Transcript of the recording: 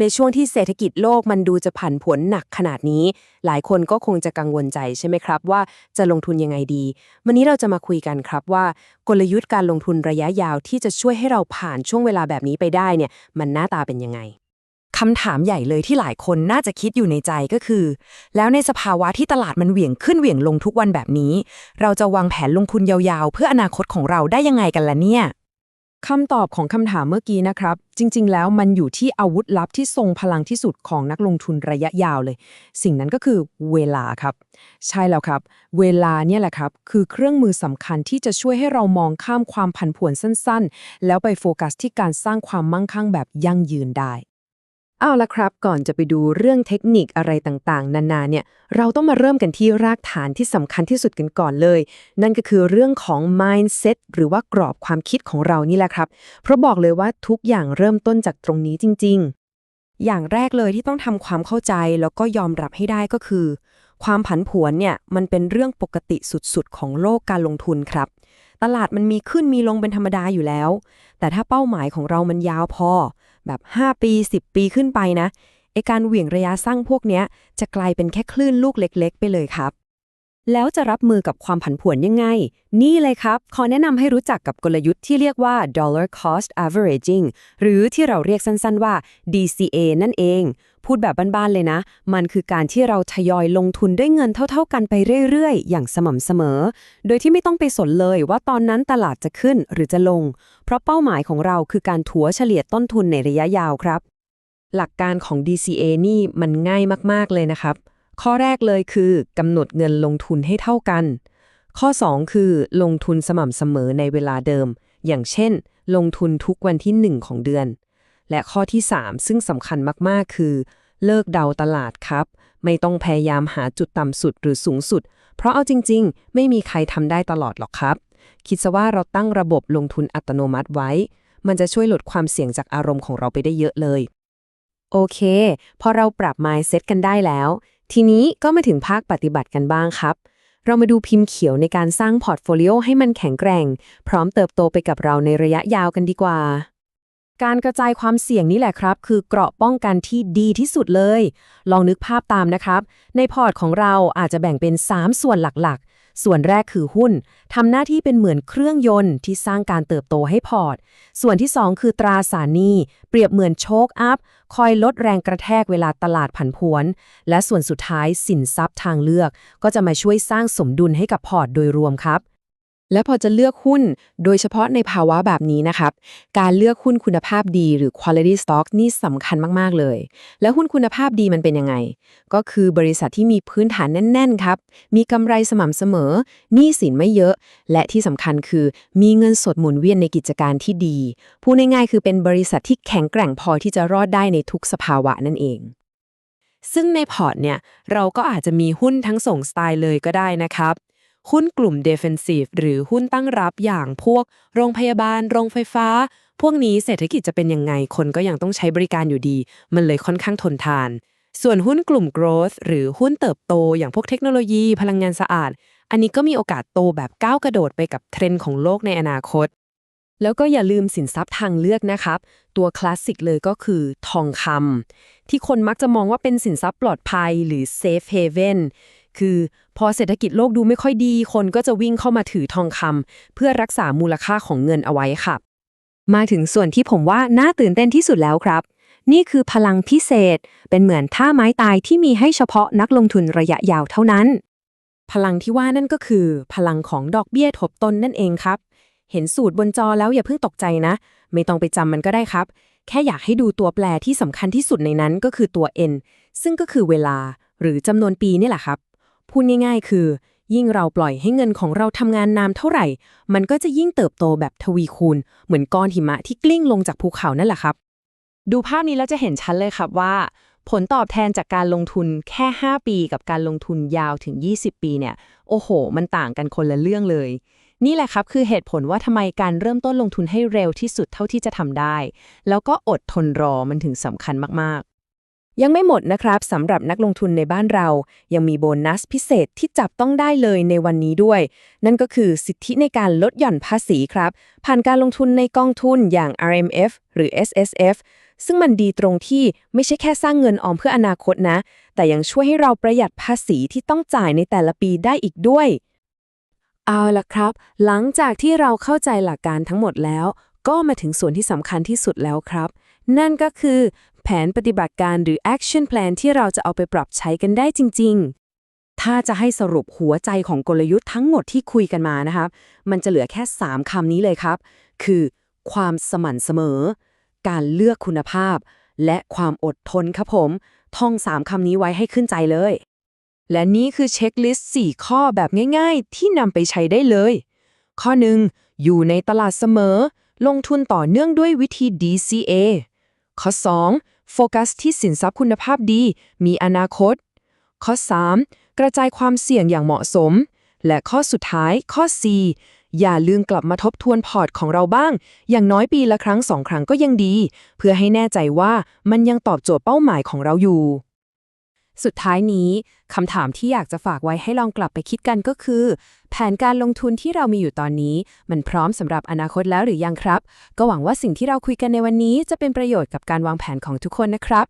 ในช่วงที่เศรษฐกิจโลกมันดูจะผันผวนหนักขนาดนี้ หลายคนก็คงจะกังวลใจใช่ไหมครับ ว่าจะลงทุนยังไงดี วันนี้เราจะมาคุยกันครับว่า กลยุทธ์การลงทุนระยะยาวที่จะช่วยให้เราผ่านช่วงเวลาแบบนี้ไปได้เนี่ย มันหน้าตาเป็นยังไงคำถามใหญ่เลยที่หลายคนน่าจะคิดอยู่ในใจก็คือ แล้วในสภาวะที่ตลาดมันเหวี่ยงขึ้นเหวี่ยงลงทุกวันแบบนี้ เราจะวางแผนลงทุนยาวๆ เพื่ออนาคตของเราได้ยังไงกันล่ะเนี่ย คำตอบของคำถามเมื่อกี้นะครับ จริง ๆ แล้วมันอยู่ที่อาวุธลับที่ทรงพลังที่สุดของนักลงทุนระยะยาวเลย สิ่งนั้นก็คือเวลาครับ ใช่แล้วครับ เวลาเนี่ยแหละครับ คือเครื่องมือสำคัญที่จะช่วยให้เรามองข้ามความผันผวนสั้น ๆ แล้วไปโฟกัสที่การสร้างความมั่งคั่งแบบยั่งยืนได้ เอาละครับ ก่อนจะไปดูเรื่องเทคนิคอะไรต่างๆ นานาเนี่ย เราต้องมาเริ่มกันที่รากฐานที่สำคัญที่สุดกันก่อนเลย นั่นก็คือเรื่องของ mindset หรือว่ากรอบความคิดของเรานี่แหละครับ เพราะบอกเลยว่าทุกอย่างเริ่มต้นจากตรงนี้จริง ๆ อย่างแรกเลยที่ต้องทำความเข้าใจแล้วก็ยอมรับให้ได้ก็คือ ความผันผวนเนี่ยมันเป็นเรื่องปกติสุดๆ ของโลกการลงทุนครับ ตลาดมันมีขึ้นมีลงเป็นธรรมดาอยู่แล้ว แต่ถ้าเป้าหมายของเรามันยาวพอ แบบ 5 ปี 10 ปีขึ้นไปนะไอการเหวี่ยงระยะสั้นพวกเนี้ย จะกลายเป็นแค่คลื่นลูกเล็ก ๆ ไปเลยครับ แล้วจะรับมือกับความผันผวนยังไง นี่เลยครับ ขอแนะนำให้รู้จักกับกลยุทธ์ที่เรียกว่า dollar cost averaging หรือที่เราเรียกสั้นๆว่า DCA นั่นเอง พูดแบบบ้านๆเลยนะ มันคือการที่เราทยอยลงทุนด้วยเงินเท่า ๆ กันไปเรื่อยๆ อย่างสม่ำเสมอ โดยที่ไม่ต้องไปสนเลยว่าตอนนั้นตลาดจะขึ้นหรือจะลง เพราะเป้าหมายของเราคือการถัวเฉลี่ยต้นทุนในระยะยาวครับ หลักการของ DCA นี่มันง่ายมากๆเลยนะครับ ข้อแรกเลยคือกำหนดเงินลงทุนให้เท่ากัน ข้อ 2 คือลงทุนสม่ำเสมอในเวลาเดิม อย่างเช่น ลงทุนทุกวันที่ 1 ของเดือน และข้อที่ 3 ซึ่งสำคัญมากๆ คือ เลิกเดาตลาดครับ ไม่ต้องพยายามหาจุดต่ำสุดหรือสูงสุด เพราะเอาจริง ๆ ไม่มีใครทำได้ตลอดหรอกครับ คิดซะว่าเราตั้งระบบลงทุนอัตโนมัติไว้ มันจะช่วยลดความเสี่ยงจากอารมณ์ของเราไปได้เยอะเลย โอเค พอเราปรับ mindset กันได้แล้ว ทีนี้ก็มาถึงภาคปฏิบัติกันบ้างครับเรามาดูพิมพ์เขียวในการสร้างพอร์ตโฟลิโอให้มันแข็งแกร่ง พร้อมเติบโตไปกับเราในระยะยาวกันดีกว่า การกระจายความเสี่ยงนี่แหละครับ คือเกราะป้องกันที่ดีที่สุดเลย ลองนึกภาพตามนะครับ ในพอร์ตของเราอาจจะแบ่งเป็น 3 ส่วนหลักๆ ส่วนแรกคือหุ้นทำหน้าที่เป็นเหมือนเครื่องยนต์ที่สร้างการเติบโตให้พอร์ต ส่วนที่ 2 คือตราสารหนี้เปรียบเหมือนโชคอัพ คอยลดแรงกระแทกเวลาตลาดผันผวน และส่วนสุดท้ายสินทรัพย์ทางเลือก ก็จะมาช่วยสร้างสมดุลให้กับพอร์ตโดยรวมครับ และพอจะเลือกหุ้น โดยเฉพาะในภาวะแบบนี้นะครับ การเลือกหุ้นคุณภาพดีหรือ quality stock นี่สำคัญมาก ๆ เลย แล้วหุ้นคุณภาพดีมันเป็นยังไง ก็คือบริษัทที่มีพื้นฐานแน่น ๆ ครับ มีกำไรสม่ำเสมอหนี้สินไม่เยอะ และที่สำคัญคือมีเงินสดหมุนเวียนในกิจการที่ดี พูดง่ายๆคือเป็นบริษัทที่แข็งแกร่งพอที่จะรอดได้ในทุกสภาวะนั่นเองซึ่งในพอร์ตเนี่ย เราก็อาจจะมีหุ้นทั้งส่งสไตล์เลยก็ได้นะครับ หุ้นกลุ่ม defensive หรือหุ้นตั้งรับอย่างพวกโรงพยาบาล โรงไฟฟ้า พวกนี้เศรษฐกิจจะเป็นยังไงคนก็ยังต้องใช้บริการอยู่ดี มันเลยค่อนข้างทนทาน ส่วนหุ้นกลุ่ม growth หรือหุ้นเติบโตอย่างพวกเทคโนโลยี พลังงานสะอาด อันนี้ก็มีโอกาสโตแบบก้าวกระโดดไปกับเทรนด์ของโลกในอนาคตแล้วก็อย่าลืมสินทรัพย์ทางเลือกนะครับ ตัวคลาสสิกเลยก็คือทองคำที่คนมักจะมองว่าเป็นสินทรัพย์ปลอดภัยหรือ safe haven คือ พอเศรษฐกิจโลกดูไม่ค่อยดี คนก็จะวิ่งเข้ามาถือทองคำเพื่อรักษามูลค่าของเงินเอาไว้ค่ะ มาถึงส่วนที่ผมว่าน่าตื่นเต้นที่สุดแล้วครับ นี่คือพลังพิเศษ เป็นเหมือนท่าไม้ตายที่มีให้เฉพาะนักลงทุนระยะยาวเท่านั้น พลังที่ว่านั่นก็คือ พลังของดอกเบี้ยทบต้นนั่นเองครับ เห็นสูตรบนจอแล้วอย่าเพิ่งตกใจนะ ไม่ต้องไปจำมันก็ได้ครับ แค่อยากให้ดูตัวแปรที่สำคัญที่สุดในนั้นก็คือตัว n ซึ่งก็คือเวลาหรือจำนวนปีนี่แหละครับ พูดง่ายๆ คือ ยิ่งเราปล่อยให้เงินของเราทำงานนานเท่าไหร่ มันก็จะยิ่งเติบโตแบบทวีคูณ เหมือนก้อนหิมะที่กลิ้งลงจากภูเขานั่นแหละครับ ดูภาพนี้แล้วจะเห็นชัดเลยครับว่า ผลตอบแทนจากการลงทุนแค่ 5 ปีกับการลงทุนยาวถึง 20 ปีเนี่ย โอ้โห มันต่างกันคนละเรื่องเลยนี่แหละครับคือเหตุผลว่าทำไมการเริ่มต้นลงทุนให้เร็วที่สุดเท่าที่จะทำได้ แล้วก็อดทนรอมันถึงสำคัญมาก ยังไม่หมดนะครับสำหรับนักลงทุนในบ้านเรา ยังมีโบนัสพิเศษที่จับต้องได้เลยในวันนี้ด้วย นั่นก็คือสิทธิในการลดหย่อนภาษีครับ ผ่านการลงทุนในกองทุนอย่าง RMF หรือ SSF ซึ่งมันดีตรงที่ไม่ใช่แค่สร้างเงินออมเพื่ออนาคตนะ แต่ยังช่วยให้เราประหยัดภาษีที่ต้องจ่ายในแต่ละปีได้อีกด้วย เอาละครับ หลังจากที่เราเข้าใจหลักการทั้งหมดแล้ว ก็มาถึงส่วนที่สำคัญที่สุดแล้วครับ นั่นก็คือ แผนปฏิบัติการหรือ action plan ที่เราจะเอาไปปรับใช้กันได้จริง ๆ ถ้าจะให้สรุปหัวใจของกลยุทธ์ทั้งหมดที่คุยกันมานะครับ มันจะเหลือแค่ 3คำนี้เลยครับ คือ ความสม่ำเสมอ การเลือกคุณภาพ และความอดทนครับผม ท่อง3คำนี้ไว้ให้ขึ้นใจเลย และนี่คือเช็คลิสต์ 4 ข้อแบบง่าย ๆ ที่นำไปใช้ได้เลย ข้อ 1. อยู่ในตลาดเสมอ ลงทุนต่อเนื่องด้วยวิธี DCA ข้อ 2. โฟกัสที่สินทรัพย์คุณภาพดี มีอนาคต ข้อ 3. กระจายความเสี่ยงอย่างเหมาะสม และข้อสุดท้าย ข้อ 4. อย่าลืมกลับมาทบทวนพอร์ตของเราบ้าง อย่างน้อยปีละครั้งสองครั้งก็ยังดี เพื่อให้แน่ใจว่ามันยังตอบโจทย์เป้าหมายของเราอยู่ สุดท้ายนี้คำถามที่อยากจะฝากไว้ให้ลองกลับไปคิดกันก็คือ แผนการลงทุนที่เรามีอยู่ตอนนี้ มันพร้อมสำหรับอนาคตแล้วหรือยังครับ ก็หวังว่าสิ่งที่เราคุยกันในวันนี้จะเป็นประโยชน์กับการวางแผนของทุกคนนะครับ